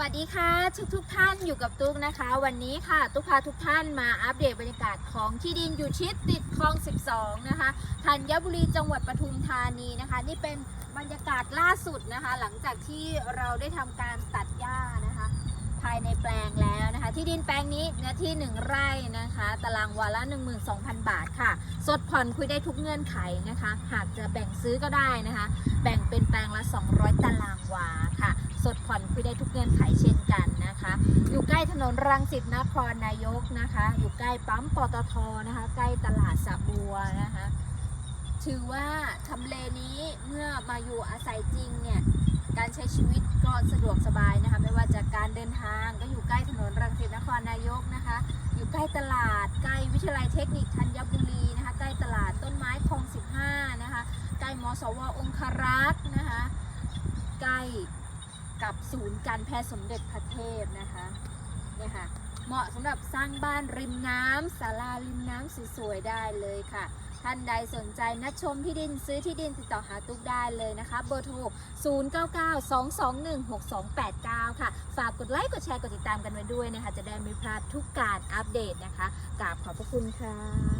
วัสดีค่ะทุกทุกท่านอยู่กับตุ๊กนะคะ วันนี้ค่ะ ตุ๊กพาทุกท่านมาอัปเดตบรรยากาศของที่ดินอยู่ชิดติดคลอง 12 นะคะธัญบุรีจังหวัดปทุมธานีนะคะ นี่เป็นบรรยากาศล่าสุดนะคะ หลังจากที่เราได้ทำการตัดหญ้านะคะ ภายในแปลงแล้วนะคะ ที่ดินแปลงนี้เนื้อที่ 1 ไร่นะคะ ตารางวาละ 12,000 บาทค่ะ สดผ่อนคุยได้ทุกเงื่อนไขนะคะ หากจะแบ่งซื้อก็ได้นะคะ แบ่งเป็นแปลงละ 200 ตารางวา สดผ่อนคุยได้ทุกเงื่อนไขเช่นกันนะคะ อยู่ใกล้ถนนรังสิตนครนายกนะคะ อยู่ใกล้ปั๊มปตทนะคะ ใกล้ตลาดสะบัวนะคะ ถือว่าทำเลนี้เมื่อมาอยู่อาศัยจริงเนี่ยการใช้ชีวิตก็สะดวกสบายนะคะไม่ว่าจะการเดินทางก็อยู่ใกล้ถนนรังสิตนครนายกนะคะ อยู่ใกล้ตลาดใกล้วิทยาลัยเทคนิคธัญบุรีนะคะ ใกล้ตลาดต้นไม้คลอง15นะคะ ใกล้มสวองครักษ์นะคะ ใกล้ กับศูนย์การแพทย์สมเด็จพระเทพนะคะเนี่ยค่ะเหมาะสำหรับสร้างบ้านริมน้ำศาลาริมน้ำสวยๆได้เลยค่ะ ท่านใดสนใจนัดชมที่ดินซื้อที่ดินติดต่อหาตุ๊กได้เลยนะคะ เบอร์โทร 0992216289 ค่ะ ฝากกดไลค์ กดแชร์ กดติดตามกันไว้ด้วยนะคะ จะได้ไม่พลาดทุกการอัปเดตนะคะกราบขอบพระคุณค่ะ